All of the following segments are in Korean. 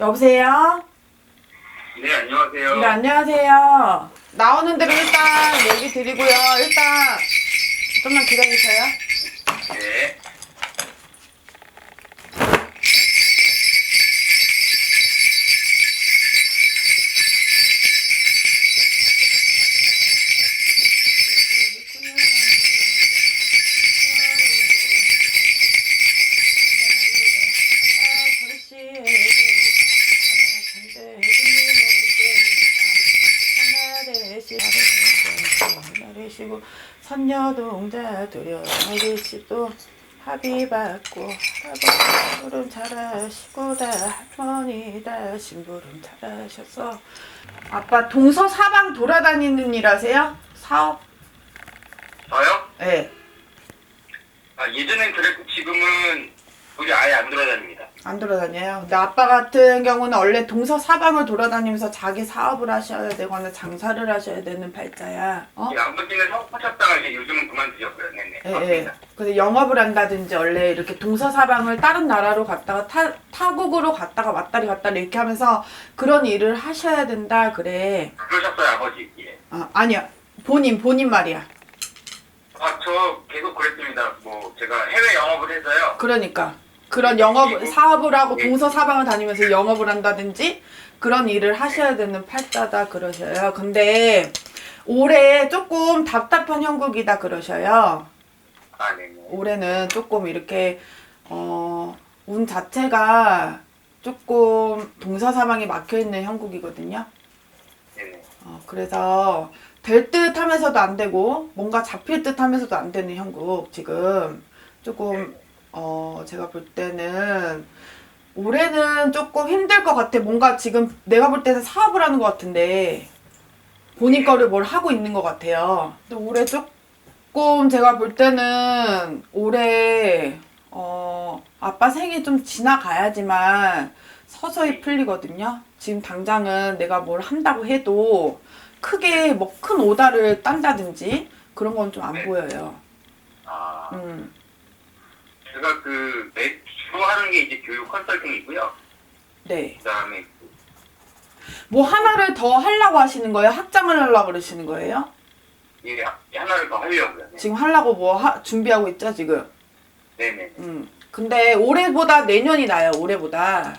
여보세요? 네, 안녕하세요. 네, 안녕하세요. 나오는 대로 일단 얘기 드리고요. 일단 좀만 기다리세요. 네. 시고 선녀동자 두려 알리시도 합의 받고 할아버름 잘하시고다 할머니다 심부름 잘하셔서 아빠 동서 사방 돌아다니는 일 하세요? 사업? 저요? 네. 아, 예전엔 그랬고 지금은 우리 아예 안 돌아다닙니다. 안 돌아다녀요. 근데 아빠 같은 경우는 원래 동서 사방을 돌아다니면서 자기 사업을 하셔야 되거나 장사를 하셔야 되는 발자야. 어? 이 아버지는 사업 하셨다가 이제 요즘은 그만두셨고요. 네네. 예, 예. 맞습니다. 그래서 영업을 한다든지 원래 이렇게 동서 사방을 다른 나라로 갔다가 타, 타국으로 갔다가 왔다리 갔다리 이렇게 하면서 그런 일을 하셔야 된다 그래. 그러셨어요, 아버지. 예. 아, 아니야. 본인 본인 말이야. 아, 저 계속 그랬습니다. 뭐 제가 해외 영업을 해서요. 그러니까 그런 영업 사업을 하고 동서 사방을 다니면서 영업을 한다든지 그런 일을 하셔야 되는 팔자다 그러셔요. 근데 올해 조금 답답한 형국이다 그러셔요. 아, 네네. 올해는 조금 이렇게 어, 운 자체가 조금 동서사방에 막혀 있는 형국이거든요. 네네. 어, 그래서 될 듯 하면서도 안 되고 뭔가 잡힐 듯 하면서도 안 되는 형국 지금 조금 어 제가 볼 때는 올해는 조금 힘들 것 같아. 뭔가 지금 내가 볼 때는 사업을 하는 것 같은데 본인 거를 뭘 하고 있는 것 같아요. 근데 올해 조금 제가 볼 때는 올해 어 아빠 생이 좀 지나가야지만 서서히 풀리거든요. 지금 당장은 내가 뭘 한다고 해도 크게 뭐 큰 오다를 딴다든지 그런 건 좀안 네. 보여요. 아, 음, 제가 그 매, 주로 하는 게 이제 교육 컨설팅이고요. 네. 그다음에 뭐 하나를 더 하려고 하시는 거예요? 확장을 하려고 그러시는 거예요? 이게 하나를 더 하려고요. 네. 지금 하려고 뭐 하- 준비하고 있죠, 지금? 네네. 음. 근데 올해보다 내년이 나요, 올해보다.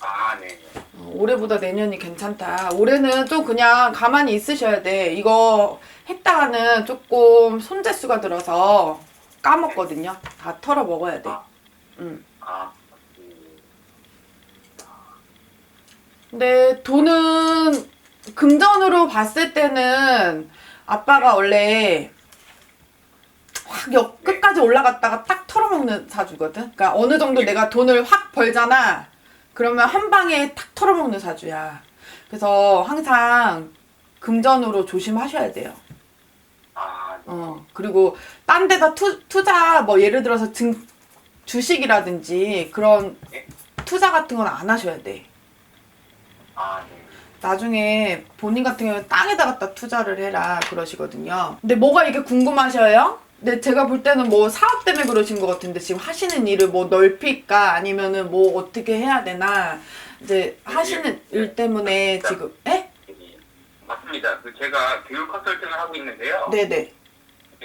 아, 네네. 어, 올해보다 내년이 괜찮다. 올해는 좀 그냥 가만히 있으셔야 돼. 이거 했다가는 조금 손재수가 들어서 까먹거든요. 다 털어 먹어야 돼. 음. 아, 그, 근데 돈은 금전으로 봤을 때는 아빠가 원래 확 역, 끝까지 올라갔다가 딱 털어먹는 사주거든. 그러니까 어느 정도 내가 돈을 확 벌잖아. 그러면 한 방에 탁 털어먹는 사주야. 그래서 항상 금전으로 조심하셔야 돼요. 아, 네. 어, 그리고 딴 데다 투, 투자, 뭐 예를 들어서 증, 주식이라든지 그런 투자 같은 건 안 하셔야 돼. 아, 네. 나중에 본인 같은 경우는 땅에다 갖다 투자를 해라 그러시거든요. 근데 뭐가 이게 궁금하셔요? 근데 제가 볼 때는 뭐 사업 때문에 그러신 것 같은데 지금 하시는 일을 뭐 넓힐까 아니면은 뭐 어떻게 해야 되나 이제 하시는 일 때문에 지금 에? 저기, 맞습니다. 그 제가 교육 컨설팅을 하고 있는데요. 네네.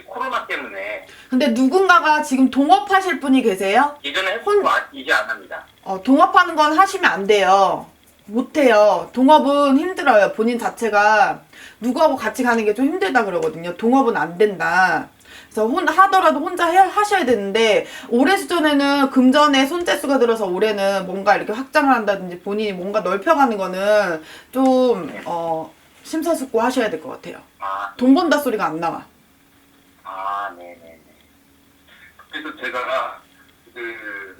코로나 때문에 근데 누군가가 지금 동업하실 분이 계세요? 예전에 했고 아, 이제 안 합니다. 어, 동업하는 건 하시면 안 돼요. 못해요. 동업은 힘들어요. 본인 자체가 누구하고 같이 가는 게 좀 힘들다 그러거든요. 동업은 안 된다. 그래서 혼, 하더라도 혼자 해, 하셔야 되는데 올해 수전에는 금전에 손재수가 들어서 올해는 뭔가 이렇게 확장을 한다든지 본인이 뭔가 넓혀가는 거는 좀 어, 심사숙고 하셔야 될 것 같아요. 아, 돈 번다 소리가 안 나와. 아, 네네네. 그래서 제가 그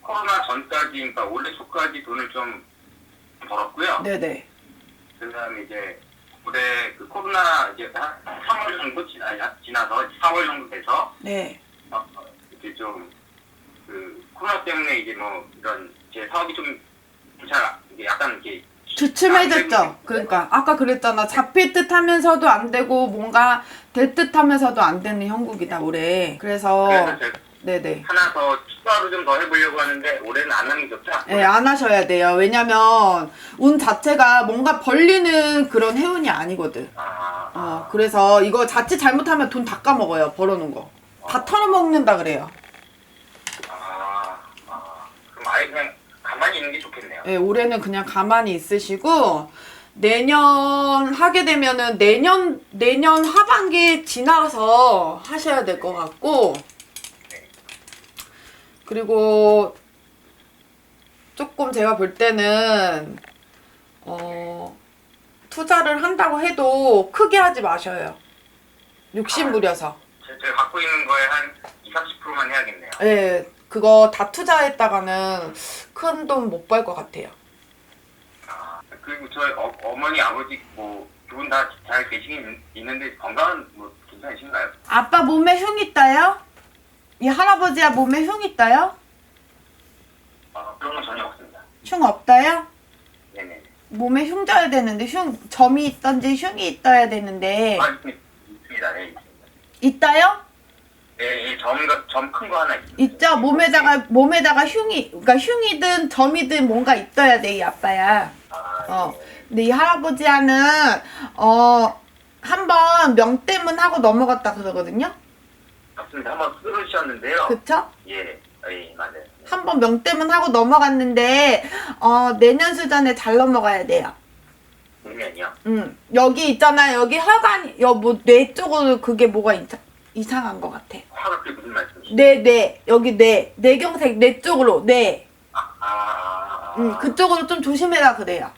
코로나 전까지, 그러니까 올해 초까지 돈을 좀 벌었고요. 네네. 그다음에 이제 올해 그 코로나 이제 한 3월 정도 지나, 지나서 4월 정도 돼서 네. 어, 어, 이렇게 좀그 코로나 때문에 이제 뭐 이런 제 사업이 좀 잘 이게 약간 이렇게 주춤해졌죠. 그러니까 아까 그랬잖아. 잡힐 듯 하면서도 안 되고 뭔가 될 듯 하면서도 안 되는 형국이다 올해. 그래서 그래서 제가 네네. 하나 더 추가로 좀 더 해보려고 하는데 올해는 안 하는 게 좋죠? 네, 안 하셔야 돼요. 왜냐면 운 자체가 뭔가 벌리는 그런 해운이 아니거든. 아, 어, 그래서 이거 자칫 잘못하면 돈 다 까먹어요. 벌어놓은 거. 다 털어먹는다 그래요. 아, 아, 그럼 아예 그냥 있는 게 좋겠네요. 예, 올해는 그냥 가만히 있으시고 내년 하게 되면은 내년 내년 하반기 지나서 하셔야 될 것 같고 그리고 조금 제가 볼 때는 어 투자를 한다고 해도 크게 하지 마셔요. 욕심 부려서. 제- 제가 갖고 있는 거에 한 20, 30%만 해야겠네요. 예, 그거 다 투자했다가는 큰 돈 못 벌 것 같아요. 아, 그리고 저희 어, 어머니, 아버지 뭐 두 분 다 잘 계시긴 있는데 건강은 뭐 괜찮으신가요? 아빠 몸에 흉 있다요? 이 할아버지야 몸에 흉 있다요? 아, 그런 건 전혀 없습니다. 흉 없다요? 네네. 몸에 흉 져야 되는데 흉 점이 있던지 흉이 있어야 되는데 아, 있- 있습니다. 네, 있습니다. 있다요? 네, 예, 점, 점 큰 거 하나 있습니다. 있죠. 몸에다가 몸에다가 흉이 그러니까 흉이든 점이든 뭔가 있어야 돼 이 아빠야. 아, 어. 네. 근데 이 할아버지야는 어 한번 명땜은 하고 넘어갔다 그러거든요. 맞습니다. 한번 쓰러지셨는데요. 그쵸? 예, 예, 맞아요. 네. 한번 명땜은 하고 넘어갔는데 어 내년 수전에 잘 넘어가야 돼요. 보면요. 음, 여기 있잖아. 여기 혈관, 여뭐뇌 쪽으로 그게 뭐가 이상, 이상한 것 같아. 화가 그게 무슨 말씀이시죠? 뇌, 뇌, 여기 뇌, 뇌경색, 뇌 쪽으로, 뇌. 아, 아, 아, 음, 그쪽으로 좀 조심해라 그래요.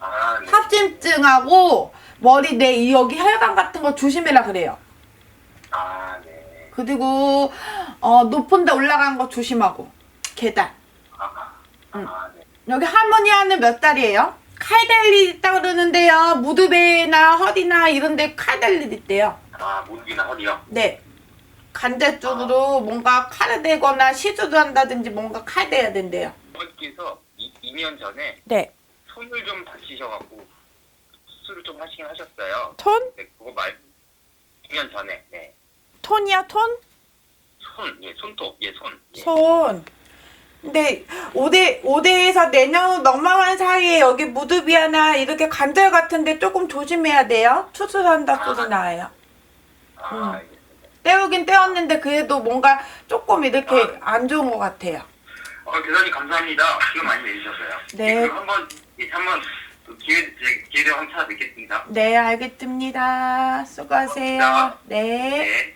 아, 네. 합심증하고 머리, 뇌, 이 여기 혈관 같은 거 조심해라 그래요. 아, 네. 그리고 어 높은 데 올라가는 거 조심하고 계단. 아, 아, 음. 아, 네. 여기 할머니는 몇 살이에요? 칼될일 있다 그러는데요. 무드배나 허리나 이런 데칼될일 있대요. 아, 무릎이나 허리요? 네. 관제 쪽으로 뭔가 칼을 대거나 시술을 한다든지 뭔가 칼 대야 된대요. 어머니께서 2년 전에 네. 손을 좀 다치셔갖고 수술을 좀 하시긴 하셨어요. 톤? 네, 그거 말 2년 전에, 네. 톤이야, 톤? 손, 예, 손톱, 예, 손. 예. 손. 근데 5대 5대에서 내년 넘어간 사이에 여기 무드비아나 이렇게 관절 같은데 조금 조심해야 돼요. 수술한다 소리 나요. 아, 음. 떼우긴 떼었는데 그래도 뭔가 조금 이렇게 안 좋은 것 같아요. 어, 대단히 감사합니다. 시간 많이 내주셔서요. 네. 예, 그럼 한번, 예, 한번 그 기회, 제 기회를 한번 찾아뵙겠습니다. 네, 알겠습니다. 수고하세요. 고맙습니다. 네. 네.